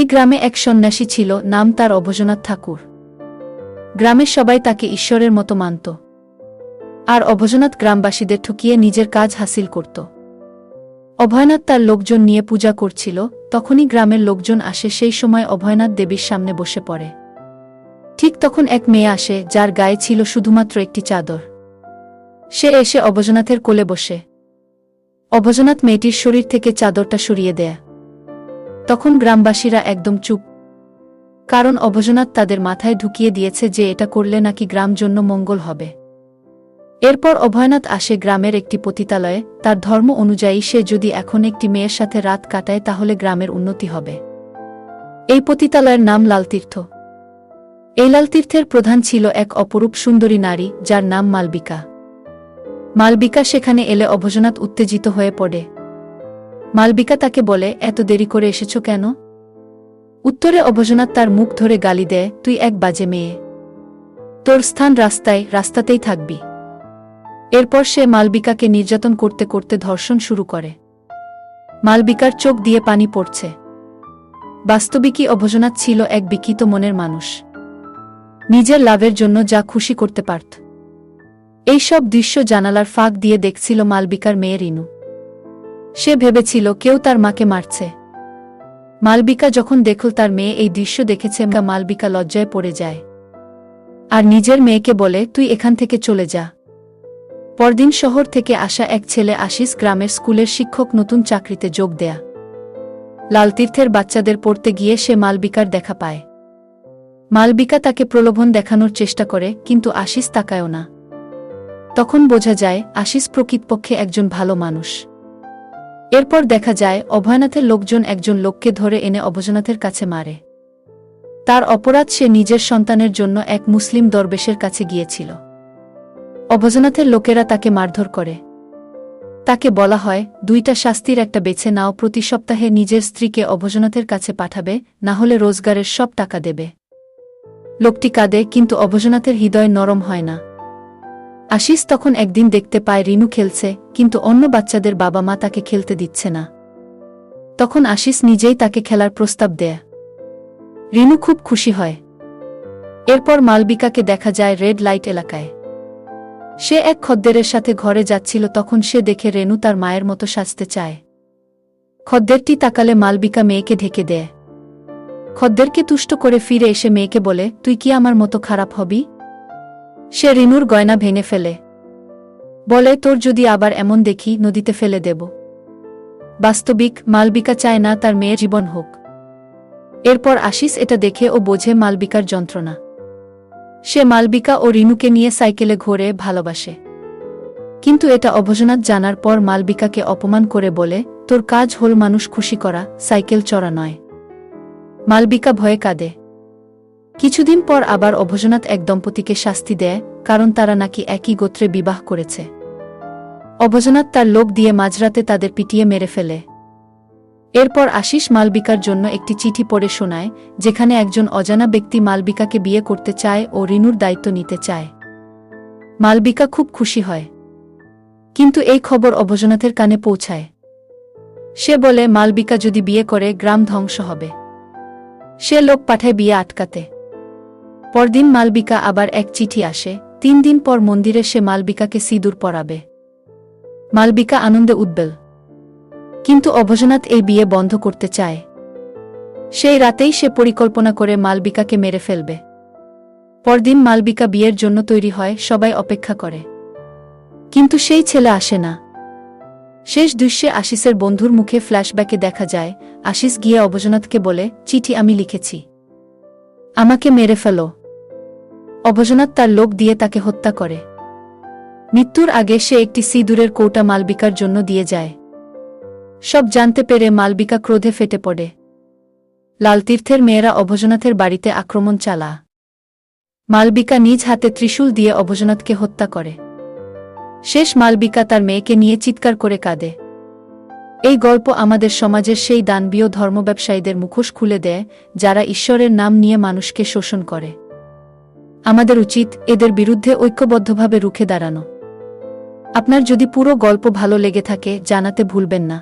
এই গ্রামে এক সন্ন্যাসী ছিল, নাম তার অভজনাথ ঠাকুর। গ্রামের সবাই তাকে ঈশ্বরের মতো মানত। আর অভজনাথ গ্রামবাসীদের ঠকিয়ে নিজের কাজ হাসিল করত। অভয়নাথ তার লোকজন নিয়ে পূজা করছিল, তখনই গ্রামের লোকজন আসে সেই সময় অভয়নাথ দেবীর সামনে বসে পড়ে। ঠিক তখন এক মেয়ে আসে, যার গায়ে ছিল শুধুমাত্র একটি চাদর। সে এসে অভজনাথের কোলে বসে। অভজনাথ মেয়েটির শরীর থেকে চাদরটা সরিয়ে দেয়। তখন গ্রামবাসীরা একদম চুপ। কারণ অভজনাথ তাদের মাথায় ঢুকিয়ে দিয়েছে যে এটা করলে নাকি গ্রাম জন্য মঙ্গল হবে। এরপর অভয়নাথ আসে গ্রামের একটি পতিতালয়ে, তার ধর্ম অনুযায়ী সে যদি এখন একটি মেয়ের সাথে রাত কাটায় তাহলে গ্রামের উন্নতি হবে। এই পতিতালয়ের নাম লালতীর্থ। এই লালতীর্থের প্রধান ছিল এক অপরূপ সুন্দরী নারী, যার নাম মালবিকা। মালবিকা সেখানে এলে অভজনাথ উত্তেজিত হয়ে পড়ে। মালবিকা তাকে বলে, এত দেরি করে এসেছ কেন? উত্তরে অভজনাথ তার মুখ ধরে গালি দেয়, তুই এক বাজে মেয়ে। তোর স্থান রাস্তায়, রাস্তাতেই থাকবি। এরপর সে মালবিকাকে নির্যাতন করতে করতে ধর্ষণ শুরু করে। মালবিকার চোখ দিয়ে পানি পড়ছে। বাস্তবিকই অভজনাথ ছিল এক বিকিত মনের মানুষ। নিজের লাভের জন্য যা খুশি করতে পারত। এইসব দৃশ্য জানালার ফাঁক দিয়ে দেখছিল মালবিকার মেয়ে রিনু। সে ভেবেছিল কেউ তার মাকে মারছে। মালবিকা যখন দেখল তার মেয়ে এই দৃশ্য দেখেছে মালবিকা লজ্জায় পড়ে যায়। আর নিজের মেয়েকে বলে, তুই এখান থেকে চলে যা। পরদিন শহর থেকে আসা এক ছেলে আশিস গ্রামের স্কুলের শিক্ষক নতুন চাকরিতে যোগ দেয়া। লালতীর্থের বাচ্চাদের পড়তে গিয়ে সে মালবিকার দেখা পায়। মালবিকা তাকে প্রলোভন দেখানোর চেষ্টা করে, কিন্তু আশিস তাকায়ও না। তখন বোঝা যায়, আশিস প্রকৃতপক্ষে একজন ভালো মানুষ। এরপর দেখা যায়, অভয়নাথের লোকজন একজন লোককে ধরে এনে অভজনাথের কাছে মারে। তার অপরাধ সে নিজের সন্তানের জন্য এক মুসলিম দরবেশের কাছে গিয়েছিল। অভজনাথের লোকেরা তাকে মারধর করে। তাকে বলা হয়, দুইটা শাস্তির একটা বেছে নাও, প্রতি সপ্তাহে নিজের স্ত্রীকে অভজনাথের কাছে পাঠাবে, না হলে রোজগারের সব টাকা দেবে। লোকটি কাঁদে, কিন্তু অভজনাথের হৃদয় নরম হয় না। আশিস তখন একদিন দেখতে পায় রিনু খেলছে, কিন্তু অন্য বাচ্চাদের বাবা মা তাকে খেলতে দিচ্ছে না। তখন আশিস নিজেই তাকে খেলার প্রস্তাব দেয়। রিনু খুব খুশি হয়। এরপর মালবিকাকে দেখা যায় রেড লাইট এলাকায়। সে এক খদ্দেরের সাথে ঘরে যাচ্ছিল, তখন সে দেখে রেনু তার মায়ের মতো সাজতে চায়। খদ্দেরটি তাকালে মালবিকা মেয়েকে ঢেকে দেয়। খদ্দেরকে তুষ্ট করে ফিরে এসে মেয়েকে বলে, তুই কি আমার মতো খারাপ হবি? সে রিনুর গয়না ভেঙে ফেলে। বলে, তোর যদি আবার এমন দেখি, নদীতে ফেলে দেব। বাস্তবিক মালবিকা চায় না তার মেয়ের জীবন হোক। এরপর আশিস এটা দেখে ও বোঝে মালবিকার যন্ত্রণা। সে মালবিকা ও রিনুকে নিয়ে সাইকেলে ঘোরে, ভালোবাসে। কিন্তু এটা অভজনাথ জানার পর মালবিকাকে অপমান করে বলে, তোর কাজ হল মানুষ খুশি করা, সাইকেল চড়া নয়। মালবিকা ভয়ে কাঁদে। কিছুদিন পর আবার অভজনাথ এক দম্পতিকে শাস্তি দেয়, কারণ তারা নাকি একই গোত্রে বিবাহ করেছে। অভজনাথ তার লোক দিয়ে মাঝরাতে তাদের পিটিয়ে মেরে ফেলে। এরপর আশিস মালবিকার জন্য একটি চিঠি পড়ে শোনায়, যেখানে একজন অজানা ব্যক্তি মালবিকাকে বিয়ে করতে চায় ও রিনুর দায়িত্ব নিতে চায়। মালবিকা খুব খুশি হয়। কিন্তু এই খবর অভজনাথের কানে পৌঁছায়। সে বলে, মালবিকা যদি বিয়ে করে, গ্রাম ধ্বংস হবে। সে লোক পাঠায় বিয়ে আটকাতে। পরদিন মালবিকা আবার এক চিঠি আসে, তিন দিন পর মন্দিরে সে মালবিকাকে সিঁদুর পরাবে। মালবিকা আনন্দে উদ্বেল। কিন্তু অভজনাথ এই বিয়ে বন্ধ করতে চায়। সেই রাতেই সে পরিকল্পনা করে মালবিকাকে মেরে ফেলবে। পরদিন মালবিকা বিয়ের জন্য তৈরি হয়, সবাই অপেক্ষা করে। কিন্তু সেই ছেলে আসে না। শেষ দৃশ্যে আশিসের বন্ধুর মুখে ফ্ল্যাশব্যাকে দেখা যায়, আশিস গিয়ে অভজনাথকে বলে, চিঠি আমি লিখেছি। আমাকে মেরে ফেলো। অভজনাথ তার লোক দিয়ে তাকে হত্যা করে। মৃত্যুর আগে সে একটি সিঁদুরের কৌটা মালবিকার জন্য দিয়ে যায়। সব জানতে পেরে মালবিকা ক্রোধে ফেটে পড়ে। লালতীর্থের মেয়েরা অভজনাথের বাড়িতে আক্রমণ চালা মালবিকা নিজ হাতে ত্রিশূল দিয়ে অভজনাথকে হত্যা করে। শেষ মালবিকা তার মেয়েকে নিয়ে চিৎকার করে কাঁদে। এই গল্প আমাদের সমাজের সেই দানবীয় ধর্মব্যবসায়ীদের মুখোশ খুলে দেয়, যারা ঈশ্বরের নাম নিয়ে মানুষকে শোষণ করে। আমাদের উচিত এদের বিরুদ্ধে ঐক্যবদ্ধভাবে রুখে দাঁড়ানো। আপনার যদি পুরো গল্প ভালো লেগে থাকে, জানাতে ভুলবেন না।